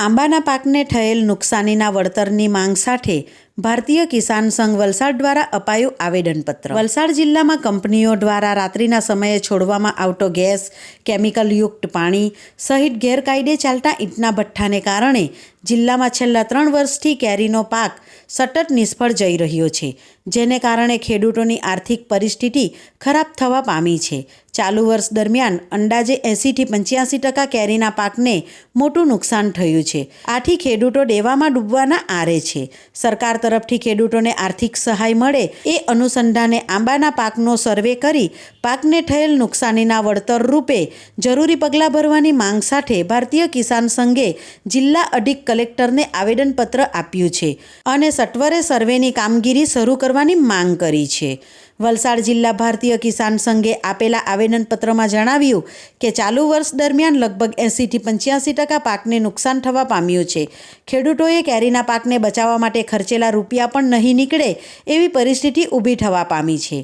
આંબાના પાકને થયેલ નુકસાનીના વળતરની માંગ સાથે ભારતીય કિસાન સંઘ વલસાડ દ્વારા અપાયું આવેદનપત્ર. વલસાડ જિલ્લામાં કંપનીઓ દ્વારા રાત્રિના સમયે છોડવામાં આવતો ગેસ, કેમિકલયુક્ત પાણી સહિત ગેરકાયદે ચાલતા ઈંટના ભઠ્ઠાને કારણે જિલ્લામાં છેલ્લા ત્રણ વર્ષથી કેરીનો પાક સતત નિષ્ફળ જઈ રહ્યો છે, જેને કારણે ખેડૂતોની આર્થિક પરિસ્થિતિ ખરાબ થવા પામી છે. ચાલુ વર્ષ દરમિયાન અંદાજે એંસીથી પંચ્યાસી ટકા કેરીના પાકને મોટું નુકસાન થયું છે. આથી ખેડૂતો દેવામાં ડૂબવાના આરે છે. સરકાર તરફથી ખેડૂતોને આર્થિક સહાય મળે એ અનુસંધાને આંબાના પાકનો સર્વે કરી પાકને થયેલ નુકસાનીના વળતર રૂપે જરૂરી પગલાં ભરવાની માંગ સાથે ભારતીય કિસાન સંઘે જિલ્લા અધિક કલેક્ટરને આવેદનપત્ર આપ્યું છે અને સત્વરે સર્વેની કામગીરી શરૂ કરવાની માંગ કરી છે. વલસાડ જિલ્લા ભારતીય કિસાન સંઘે આપેલા આવેદનપત્રમાં જણાવ્યું કે ચાલુ વર્ષ દરમિયાન લગભગ એંસીથી પંચ્યાસી ટકા પાકને નુકસાન થવા પામ્યું છે. ખેડૂતોએ કેરીના પાકને બચાવવા માટે ખર્ચેલા રૂપિયા પણ નહીં નીકળે એવી પરિસ્થિતિ ઊભી થવા પામી છે.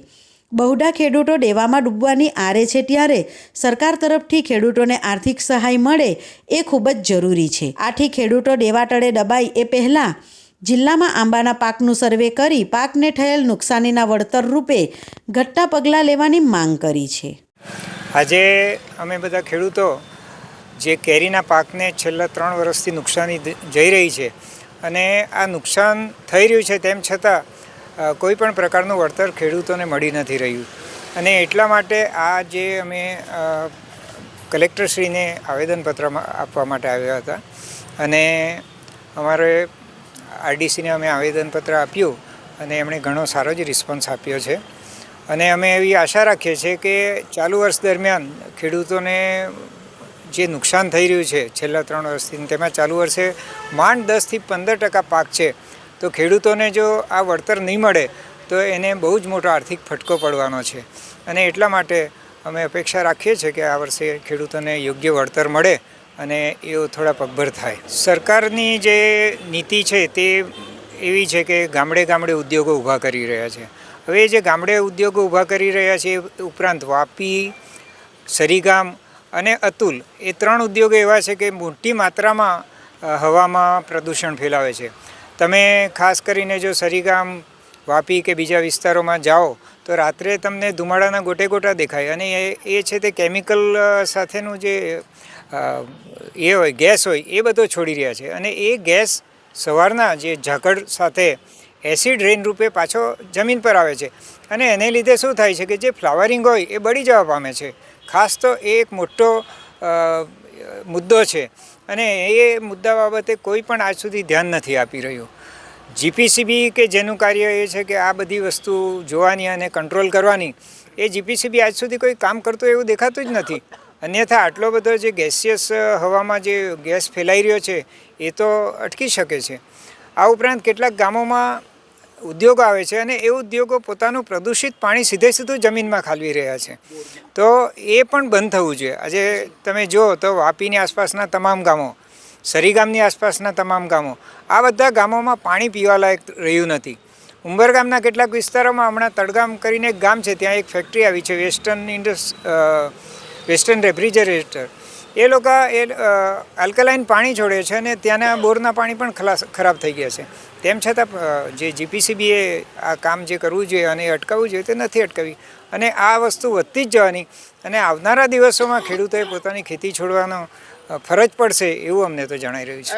બહુડા ખેડૂતો દેવામાં ડૂબવાની આરે છે ત્યારે સરકાર તરફથી ખેડૂતોને આર્થિક સહાય મળે એ ખૂબ જ જરૂરી છે. આથી ખેડૂતો દેવા તળે દબાય એ પહેલાં જિલ્લામાં આંબાના પાકનું સર્વે કરી પાકને થયેલ નુકસાનીના વળતર રૂપે ઘટતા પગલાં લેવાની માંગ કરી છે. આજે અમે બધા ખેડૂતો જે કેરીના પાકને છેલ્લા ત્રણ વર્ષથી નુકસાની જઈ રહી છે અને આ નુકસાન થઈ રહ્યું છે તેમ છતાં કોઈ પણ પ્રકારનું વળતર ખેડૂતોને મળી નથી રહ્યું. અને એટલા માટે આ જે અમે કલેક્ટરશ્રીને આવેદનપત્રમાં આપવા માટે આવ્યા હતા અને અમારે આરડીસીને અમે આવેદનપત્ર આપ્યું અને એમણે ઘણો સારો જ રિસ્પોન્સ આપ્યો છે. અને અમે એવી આશા રાખીએ છીએ કે ચાલુ વર્ષ દરમિયાન ખેડૂતોને જે નુકસાન થઈ રહ્યું છે છેલ્લા ત્રણ વર્ષથી તેમાં ચાલુ વર્ષે માંડ દસથી પંદર ટકા પાક છે, તો ખેડૂતોને જો આ વળતર નહીં મળે, તો એને બહુ જ મોટો આર્થિક ફટકો પડવાનો છે. અને એટલા માટે અમે અપેક્ષા રાખીએ છીએ કે આ વર્ષે ખેડૂતોને યોગ્ય વળતર મળે અને એઓ થોડા પગભર થાય. સરકારની જે નીતિ છે તે એવી છે કે ગામડે ગામડે ઉદ્યોગો ઊભા કરી રહ્યા છે. હવે જે ગામડે ઉદ્યોગો ઊભા કરી રહ્યા છે ઉપરાંત વાપી, સરીગામ અને અતુલ એ ત્રણ ઉદ્યોગો એવા છે કે મોટી માત્રામાં હવામાં પ્રદૂષણ ફેલાવે છે. તમે ખાસ કરીને જો સરીગામ, વાપી કે બીજા વિસ્તારોમાં જાઓ તો રાત્રે તમને ધુમાડાના ગોટે ગોટા દેખાય અને એ એ છે તે કેમિકલ સાથેનું જે એ હોય, ગેસ હોય, એ બધો છોડી રહ્યા છે. અને એ ગેસ સવારના જે ઝાકળ સાથે એસિડ રેન રૂપે પાછો જમીન પર આવે છે. અને એને લીધે શું થાય છે કે જે ફ્લાવરિંગ હોય, એ બળી જવા પામે છે. ખાસ તો એ એક મોટો મુદ્દો છે. અને એ મુદ્દા બાબતે કોઈ પણ આજ સુધી ધ્યાન નથી આપી રહ્યું. જીપીસીબી કે જેનું કાર્ય એ છે કે આ બધી વસ્તુ જોવાની અને કંટ્રોલ કરવાની, એ જીપીસીબી આજ સુધી કોઈ કામ કરતું એવું દેખાતું જ નથી. અન્યથા આટલો બધો જે ગેસિયસ હવામાં જે ગેસ ફેલાઈ રહ્યો છે, એ તો અટકી શકે છે. આ ઉપરાંત કેટલાક ગામોમાં ઉદ્યોગો આવે છે અને એ ઉદ્યોગો પોતાનું પ્રદૂષિત પાણી સીધે સીધું જમીનમાં ખાલવી રહ્યા છે. તો એ પણ બંધ થવું જોઈએ. આજે તમે જુઓ તો વાપીની આસપાસના તમામ ગામો, સરીગામની આસપાસના તમામ ગામો, આ બધા ગામોમાં પાણી પીવાલાયક રહ્યું નથી. ઉંબરગામના કેટલાક વિસ્તારોમાં હમણાં તડગામ કરીને એક ગામ છે, ત્યાં એક ફેક્ટરી આવી છે વેસ્ટર્ન ઇન્ડસ વેસ્ટર્ન રેફ્રિજરેટર. એ લોકો એ આલ્કલાઇન પાણી છોડે છે અને ત્યાંના બોરના પાણી પણ ખલાસ, ખરાબ થઈ ગયા છે. તેમ છતાં જે જીપીસીબીએ આ કામ જે કરવું જોઈએ અને અટકાવવું જોઈએ તે નથી અટકાવી. અને આ વસ્તુ વધતી જ જવાની અને આવનારા દિવસોમાં ખેડૂતોએ પોતાની ખેતી છોડવાનો ફરજ પડશે એવું અમને તો જણાઈ રહ્યું છે.